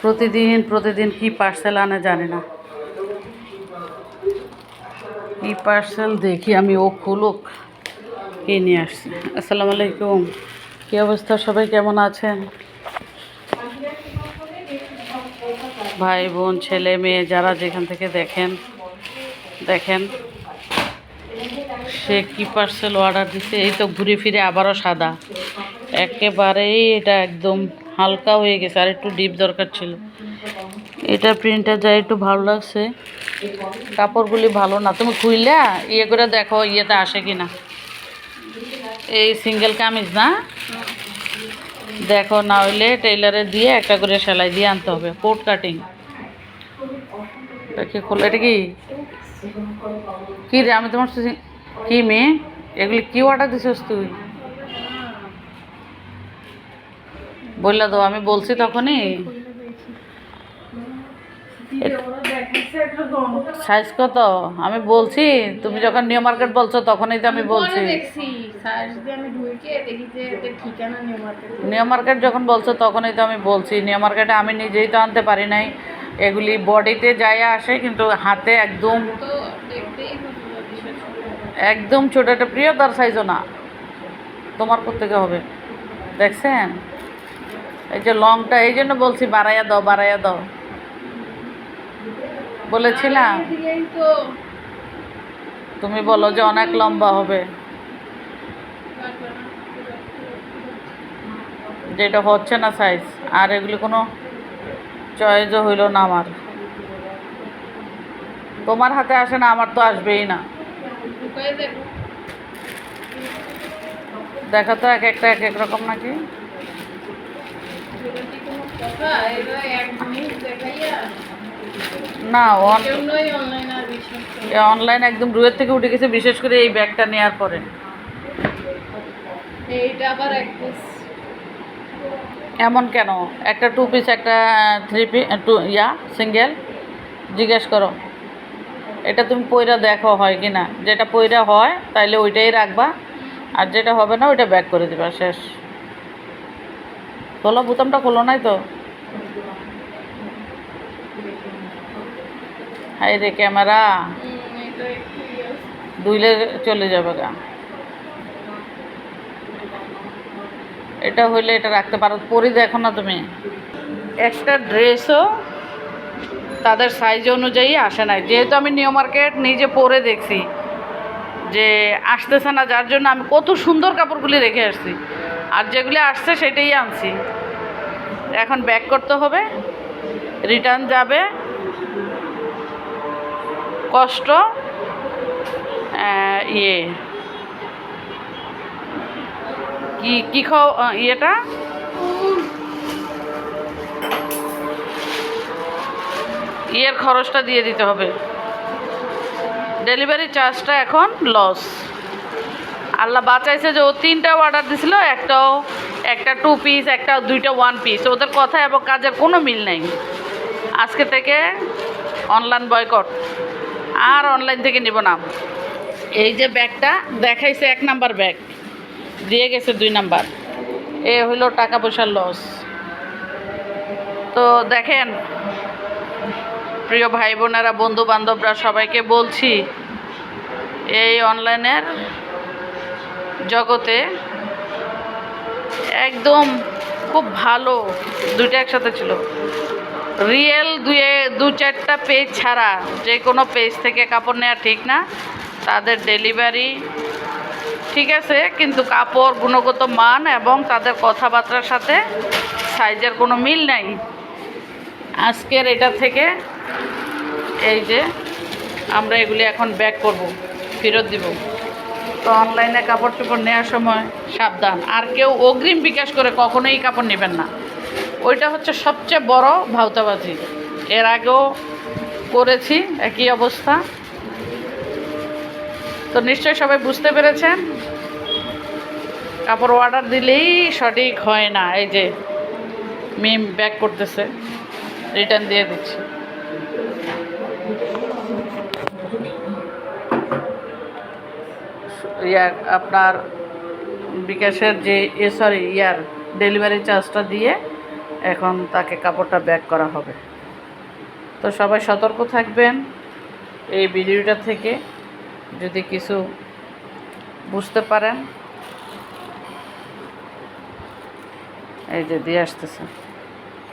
প্রতিদিন প্রতিদিন কি পার্সেল আনে জানি না। কি পার্সেল দেখি আমি, ও খুলুক, কি নিয়ে আসছি। আসসালামু আলাইকুম। কী অবস্থা? সবাই কেমন আছেন? ভাই, বোন, ছেলে, মেয়ে যারা যেখান থেকে দেখেন দেখেন, সে কি পার্সেল অর্ডার দিছে? এই তো ঘুরে ফিরে আবারও সাদা। একেবারেই এটা একদম হালকা হয়ে গেছে, আর একটু ডিপ দরকার ছিল। এটা প্রিন্টটা যা একটু ভালো লাগছে। কাপড়গুলি ভালো না। তুমি খুইলা ইয়ে করে দেখো ইয়েতে আসে কি না এই সিঙ্গেল কামিজ না? দেখো, না হইলে টেইলারে দিয়ে একটা করে সেলাই দিয়ে আনতে হবে কোট কাটিং এটা কি খোলা, এটা কি? কী রে, আমি তোমার কি মেয়ে? এগুলি কি অর্ডার দিছিস তুই? বললা তো আমি বলছি তখনই। সাইজ কত? আমি বলছি তুমি যখন নিউ মার্কেট বলছো তখনই তো আমি বলছি। New Market. যখন বলছো তখনই তো আমি বলছি। নিউ মার্কেটে আমি নিজেই তো আনতে পারি নাই। এগুলি বডিতে যাই আসে কিন্তু হাতে একদম একদম ছোটো একটা প্রিয় তার সাইজও না। তোমার কোথেকে হবে? দেখছেন? এই যে লংটা এই জন্য বলছি বাড়াইয়া দাও বাড়াইয়া দাও। বলেছিলাম। তুমি বলো যে অনেক লম্বা হবে। যেটা হচ্ছে না সাইজ আর এগুলি কোনো চয়েসও হইল না আমার। তোমার হাতে আসে না আমার তো আসবেই না। দেখো দেখা তো এক একটা এক এক রকম নাকি এগুলো কি কোনো কথা এরা এক জিনিস দেখাইয়া না অনলাইন একদম রুয়ের থেকে উঠে গেছে বিশেষ করে এই ব্যাগটা নেওয়ার পরে। এইটা আবার এক পিস এমন কেন? একটা টু পিস একটা থ্রি পিস টু ইয়া সিঙ্গেল জিজ্ঞেস করো। এটা তুমি পইরা দেখো হয় কি না যেটা পইরা হয় তাইলে ওইটাই রাখবা। আর যেটা হবে না ওইটা ব্যাক করে দিবা শেষ। খোলো বোতামটা খোলো নাই তো। হাই রে ক্যামেরা। দুইলে চলে যাবে গা। এটা হইলে এটা রাখতে পারো। পরি দেখো না তুমি। একটা ড্রেসও তাদের সাইজ অনুযায়ী আসে নাই। যেহেতু আমি নিউ মার্কেট নিজে পরে দেখছি যে আসতেছে না, যার জন্য আমি কত সুন্দর কাপড়গুলি রেখে আসছি। আর যেগুলি আসছে সেটাই আনছি। এখন ব্যাক করতে হবে। রিটার্ন যাবে। কষ্ট ইয়ে। কি কি খাও ইয়েটা? ইয়ের খরচটা দিয়ে দিতে হবে। ডেলিভারি চার্জটা এখন লস আল্লাহ বাঁচাইছে যে ও তিনটা অর্ডার দিছিল, একটাও, একটা টু পিস একটা দুইটা ওয়ান পিস ওদের কথা এবং কাজের কোনো মিল নেই। আজকে থেকে অনলাইন বয়কট আর অনলাইন থেকে নিব না। এই যে ব্যাগটা, দেখাইছে এক নাম্বার ব্যাগ। দিয়ে গেছে দুই নাম্বার। এ হইল টাকা পয়সার লস তো দেখেন, প্রিয় ভাই বোনেরা বন্ধু বান্ধবরা সবাইকে বলছি, এই অনলাইনের জগতে একদম খুব ভালো দুইটা একসাথে ছিল। রিয়েল দুয়ে, দু চারটা পেজ ছাড়া যে কোনো পেজ থেকে কাপড় নেওয়া ঠিক না। তাদের ডেলিভারি ঠিক আছে, কিন্তু কাপড়, গুণগত মান এবং তাদের কথাবার্তার সাথে সাইজের কোনো মিল নাই। আজকের এটা থেকে এই যে আমরা এগুলি এখন ব্যাক করব, ফেরত দিব। তো অনলাইনে কাপড় চোপড় নেওয়ার সময় সাবধান। আর কেউ অগ্রিম বিকাশ করে কখনোই কাপড় নেবেন না। ওইটা হচ্ছে সবচেয়ে বড় ভাওতাবাজি। এর আগেও করেছি, একই অবস্থা। তো নিশ্চয়ই সবাই বুঝতে পেরেছেন? কাপড় অর্ডার দিলেই সঠিক হয় না। এই যে মিম ব্যাক করতেছে। রিটার্ন দিয়ে দিচ্ছি। ইয়ার, আপনার বিকাশের যে, এ সরি ইয়ার ডেলিভারি চার্জটা দিয়ে এখন তাকে কাপড়টা ব্যাক করা হবে। তো সবাই সতর্ক থাকবেন এই ভিডিওটা থেকে, যদি কিছু বুঝতে পারেন। এই যে, দিয়ে আসতেছে।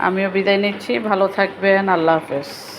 আমিও বিদায় নিচ্ছি। ভালো থাকবেন। আল্লাহ হাফেজ।